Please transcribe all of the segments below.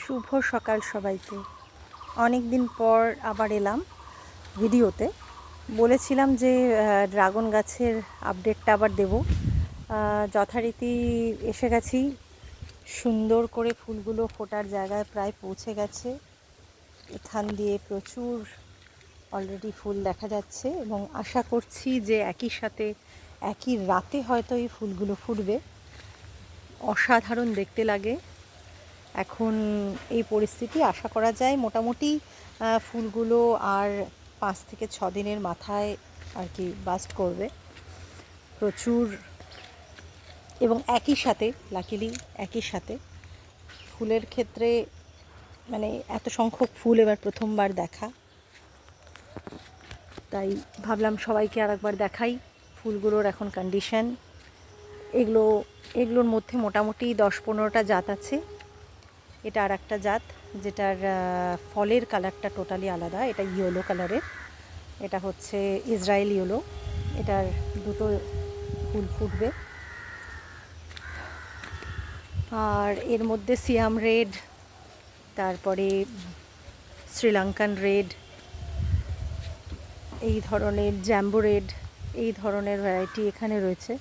শুভ সকাল সবাইকে। অনেক দিন পর আবার এলাম ভিডিওতে। বলেছিলাম যে ড্রাগন গাছের আপডেটটা আবার দেব। যথারীতি এসে গেছি। সুন্দর করে ফুলগুলো ফোটার জায়গায় প্রায় পৌঁছে গেছে। এখান দিয়ে প্রচুর অলরেডি ফুল দেখা যাচ্ছে এবং আশা করছি যে একই সাথে একই রাতে হয়তো এই ফুলগুলো ফুটবে। অসাধারণ দেখতে লাগে। এখন এই পরিস্থিতি আশা করা যায় মোটামুটি ফুলগুলো আর পাঁচ থেকে ছ দিনের মাথায় আর কি বাস্ট করবে। প্রচুর এবং একই সাথে লাকিলি একই সাথে ফুলের ক্ষেত্রে মানে এত সংখ্যক ফুল এবার প্রথমবার দেখা। তাই ভাবলাম সবাইকে আর একবার দেখাই ফুলগুলোর এখন কন্ডিশন এগুলো, এগুলোর মধ্যে মোটামুটি দশ পনেরোটা জাত আছে। এটা আর একটা জাত, যেটার ফলের কালারটা টোটালি আলাদা। এটা ইয়েলো কালারের এটা হচ্ছে ইসরায়েল ইয়েলো এটার দুটো ফুল ফুটবে। আর এর মধ্যে সিয়াম রেড তারপরে শ্রীলঙ্কান রেড এই ধরনের জ্যাম্বো রেড এই ধরনের ভ্যারাইটি এখানে রয়েছে।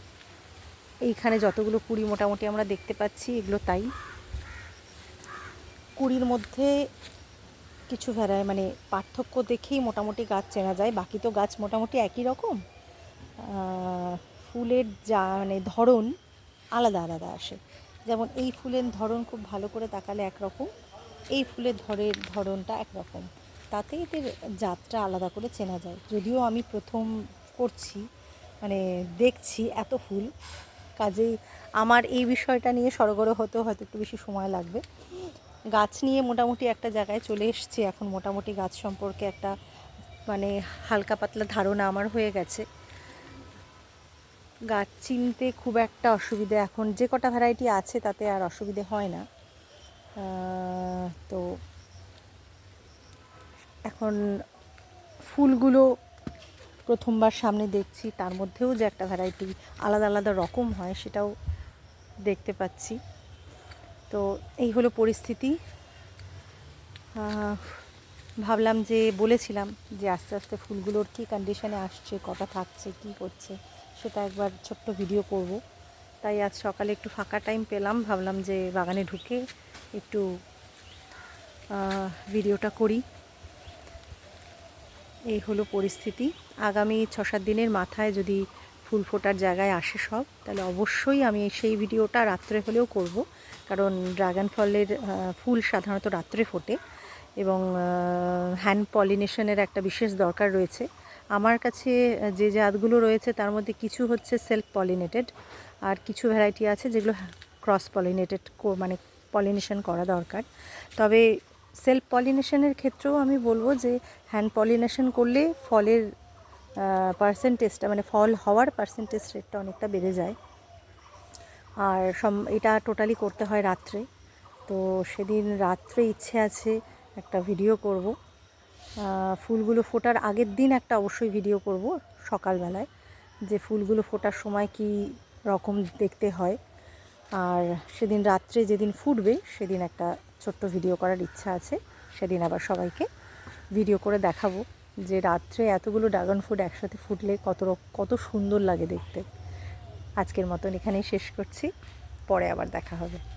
এইখানে যতগুলো কুড়ি মোটামুটি আমরা দেখতে পাচ্ছি, এগুলো তাই। কুড়ির মধ্যে কিছু ভ্যারাই মানে পার্থক্য দেখেই মোটামুটি গাছ চেনা যায়। বাকি তো গাছ মোটামুটি একই রকম। ফুলের যা মানে ধরন আলাদা আলাদা আসে। যেমন এই ফুলের ধরন খুব ভালো করে তাকালে একরকম, এই ফুলের ধরের ধরনটা একরকম। তাতে এদের জাতটা আলাদা করে চেনা যায়। যদিও আমি প্রথম করছি মানে দেখছি এত ফুল, কাজেই আমার এই বিষয়টা নিয়ে সরগরম হতেও হয়তো একটু বেশি সময় লাগবে। গাছ নিয়ে মোটামুটি একটা জায়গায় চলে এসেছি। এখন মোটামুটি গাছ সম্পর্কে একটা মানে হালকা পাতলা ধারণা আমার হয়ে গেছে। গাছ চিনতে খুব একটা অসুবিধে এখন যে কটা ভ্যারাইটি আছে তাতে আর অসুবিধে হয় না। তো এখন ফুলগুলো প্রথমবার সামনে দেখছি, তার মধ্যেও যে একটা ভ্যারাইটি আলাদা আলাদা রকম হয় সেটাও দেখতে পাচ্ছি। তো এই হলো পরিস্থিতি। ভাবলাম যে বলেছিলাম যে আস্তে আস্তে ফুলগুলোর কী কন্ডিশনে আসছে, কটা থাকছে, কী করছে, সেটা একবার ছোট্ট ভিডিও করব। তাই আজ সকালে একটু ফাঁকা টাইম পেলাম, ভাবলাম যে বাগানে ঢুকে একটু ভিডিওটা করি। এই হলো পরিস্থিতি। আগামী ছ সাত দিনের মাথায় যদি ফুল ফোটার জায়গায় আসে সব, তাহলে অবশ্যই আমি সেই ভিডিওটা রাত্রে হলেও করব। কারণ ড্রাগন ফলের ফুল সাধারণত রাত্রে ফোটে এবং হ্যান্ড পলিনেশনের একটা বিশেষ দরকার রয়েছে। আমার কাছে যে জাতগুলো রয়েছে তার মধ্যে কিছু হচ্ছে সেলফ পলিনেটেড আর কিছু ভ্যারাইটি আছে যেগুলো ক্রস পলিনেটেড মানে পলিনেশন করা দরকার। তবে সেলফ পলিনেশনের ক্ষেত্রেও আমি বলব যে হ্যান্ড পলিনেশন করলে ফলের পার্সেন্টেজটা মানে ফল হওয়ার পার্সেন্টেজ রেটটা অনেকটা বেড়ে যায়। আর সম, এটা টোটালি করতে হয় রাত্রে। তো সেদিন রাত্রে ইচ্ছে আছে একটা ভিডিও করব। ফুলগুলো ফোটার আগের দিন একটা অবশ্যই ভিডিও করব সকালবেলায়, যে ফুলগুলো ফোটার সময় কি রকম দেখতে হয়। আর সেদিন রাত্রে যেদিন ফুটবে, সেদিন একটা ছোট্ট ভিডিও করার ইচ্ছা আছে। সেদিন আবার সবাইকে ভিডিও করে দেখাবো। যে রাত্রে এতগুলো ড্রাগন ফ্রুট একসাথে ফুটলে কত কত সুন্দর লাগে দেখতে। আজকের মতন এখানেই শেষ করছি। পরে আবার দেখা হবে।